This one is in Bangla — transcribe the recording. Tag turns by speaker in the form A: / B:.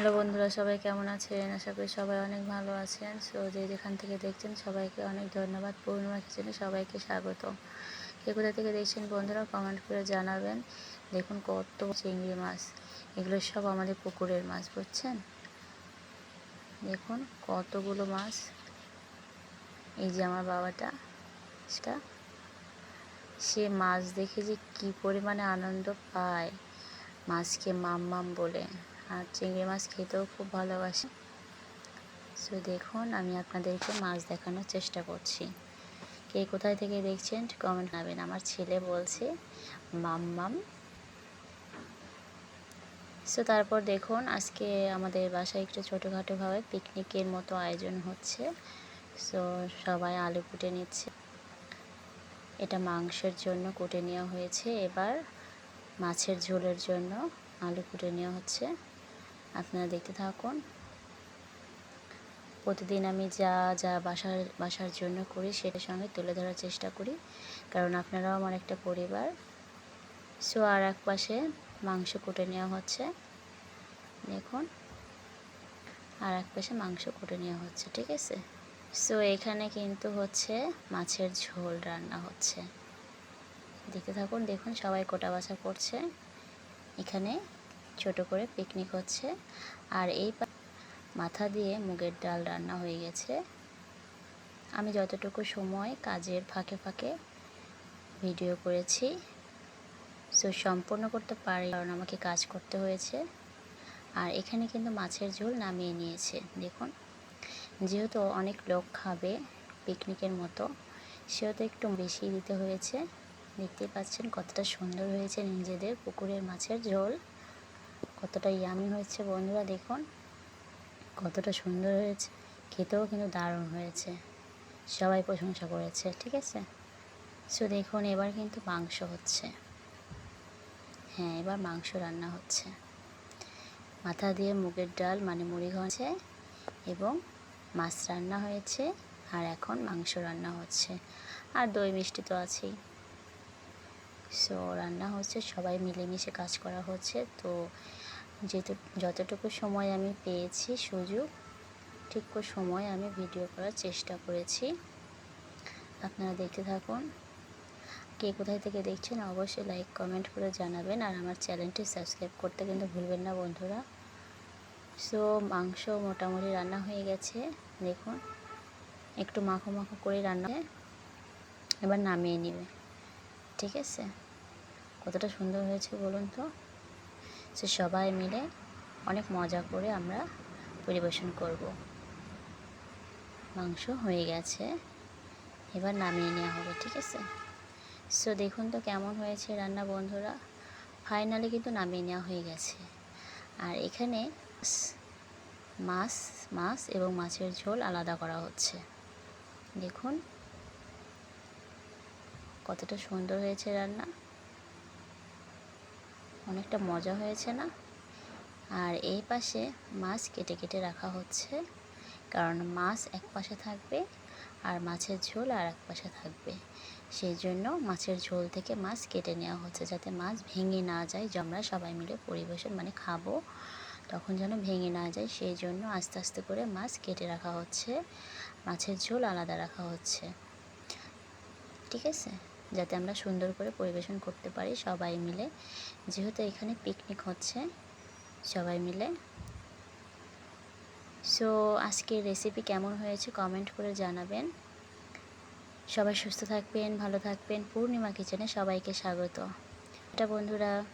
A: হ্যালো বন্ধুরা, সবাই কেমন আছেন? আশা করি সবাই অনেক ভালো আছেন। সো যে যেখান থেকে দেখছেন, সবাইকে অনেক ধন্যবাদ। পূর্ণিমা কিচেনে সবাইকে স্বাগত। কে কোথা থেকে দেখছেন বন্ধুরা কমেন্ট করে জানাবেন। দেখুন কত চিংড়ি মাছ। এগুলো সব আমাদের পুকুরের মাছ, বুঝছেন? দেখুন কতগুলো মাছ। এই যে আমার বাবাটা সেটা সে মাছ দেখে যে কী পরিমাণে আনন্দ পায়। মাছকে মাম মাম বলে। আর চিংড়ি মাছ খেতেও খুব ভালোবাসে। সো দেখুন, আমি আপনাদেরকে মাছ দেখানোর চেষ্টা করছি। কে কোথায় থেকে দেখছেন কমেন্ট জানাবেন। আমার ছেলে বলছে, মাম মাম। সো তারপর দেখুন, আজকে আমাদের বাসায় একটু ছোটোখাটোভাবে পিকনিকের মতো আয়োজন হচ্ছে। সো সবাই আলু কুটে নিচ্ছে। এটা মাংসের জন্য কুটে নেওয়া হয়েছে। এবার মাছের ঝোলের জন্য আলু কুটে নেওয়া হচ্ছে। আপনারা দেখতে থাকুন। প্রতিদিন আমি যা যা বাসার বাসার জন্য করি সেটার সঙ্গে তুলে ধরার চেষ্টা করি। কারণ আপনারাও আমার একটা পরিবার। সো আর এক পাশে মাংস কুটে নেওয়া হচ্ছে। দেখুন। আর এক পাশে মাংস কুটে নেওয়া হচ্ছে, ঠিক আছে? সো এখানে কিন্তু হচ্ছে মাছের ঝোল রান্না হচ্ছে। দেখতে থাকুন, দেখুন সবাই কোটা বাছা করছে। এখানে ছোট করে পিকনিক হচ্ছে। আর এই মাথা দিয়ে মুগের ডাল রান্না হয়ে গেছে। আমি যতটুকু সময় কাজের ফাঁকে ফাঁকে ভিডিও করেছি সো সম্পূর্ণ করতে পারি কারণ আমাকে কাজ করতে হয়েছে। আর এখানে কিন্তু মাছের ঝোল নামিয়ে নিয়েছে, দেখুন। যেহেতু অনেক লোক খাবে পিকনিকের মতো, সেহেতু একটু বেশি দিতে হয়েছে। দেখতে পাচ্ছেন কতটা সুন্দর হয়েছে নিজেদের পুকুরের মাছের ঝোল। কতটা ইয়ামি হয়েছে বন্ধুরা দেখুন। কতটা সুন্দর হয়েছে। খেতেও কিন্তু দারুণ হয়েছে। সবাই প্রশংসা করেছে, ঠিক আছে? সো দেখুন, এবার কিন্তু মাংস হচ্ছে। হ্যাঁ এবার মাংস রান্না হচ্ছে। মাথা দিয়ে মুগের ডাল মানে মুড়ি হচ্ছে এবং মাছ রান্না হয়েছে আর এখন মাংস রান্না হচ্ছে। আর দই মিষ্টি তো আছেই। সো রান্না হচ্ছে, সবাই মিলেমিশে কাজ করা হচ্ছে। তো যেহেতু যতটুকু সময় আমি পেয়েছি, সুযোগ, ঠিক সময় আমি ভিডিও করার চেষ্টা করেছি। আপনারা দেখতে থাকুন। কে কোথায় থেকে দেখছেন, অবশ্যই লাইক, কমেন্ট করে জানাবেন আর আমার চ্যানেলটি সাবস্ক্রাইব করতে কিন্তু ভুলবেন না বন্ধুরা। সো, মাংস মোটামুটি রান্না হয়ে গেছে, দেখুন। একটু মাখো মাখো করে রান্না এবার নামিয়ে নেবে। ঠিক আছে? কতটা সুন্দর হয়েছে বলুন তো? সে সবাই মিলে অনেক মজা করে আমরা পরিবেশন করব। মাংস হয়ে গেছে। এবার নামিয়ে নেওয়া হবে, ঠিক আছে? সো দেখুন তো কেমন হয়েছে রান্না, বন্ধুরা। ফাইনালি কিন্তু নামিয়ে নেওয়া হয়ে গেছে। আর এখানে মাছ মাছ এবং মাছের ঝোল আলাদা করা হচ্ছে। দেখুন কতটা সুন্দর হয়েছে রান্না। অনেকটা মজা হয়েছে না? আর এই পাশে মাছ কেটে কেটে রাখা হচ্ছে, কারণ মাছ এক পাশে থাকবে আর মাছের ঝোল আর এক পাশে থাকবে। সেই জন্য মাছের ঝোল থেকে মাছ কেটে নেওয়া হচ্ছে যাতে মাছ ভেঙে না যায়। যে আমরা সবাই মিলে পরিবেশন মানে খাব, তখন যেন ভেঙে না যায়। সেই জন্য আস্তে আস্তে করে মাছ কেটে রাখা হচ্ছে, মাছের ঝোল আলাদা রাখা হচ্ছে। ঠিক আছে? যাতে আমরা সুন্দর করে পরিবেশন করতে পারি সবাই মিলে। যেহেতু এখানে পিকনিক হচ্ছে, সবাই মিলে। সো আজকের রেসিপি কেমন হয়েছে কমেন্ট করে জানাবেন। সবাই সুস্থ থাকবেন, ভালো থাকবেন। পূর্ণিমা কিচেনে সবাইকে স্বাগত। এটা বন্ধুরা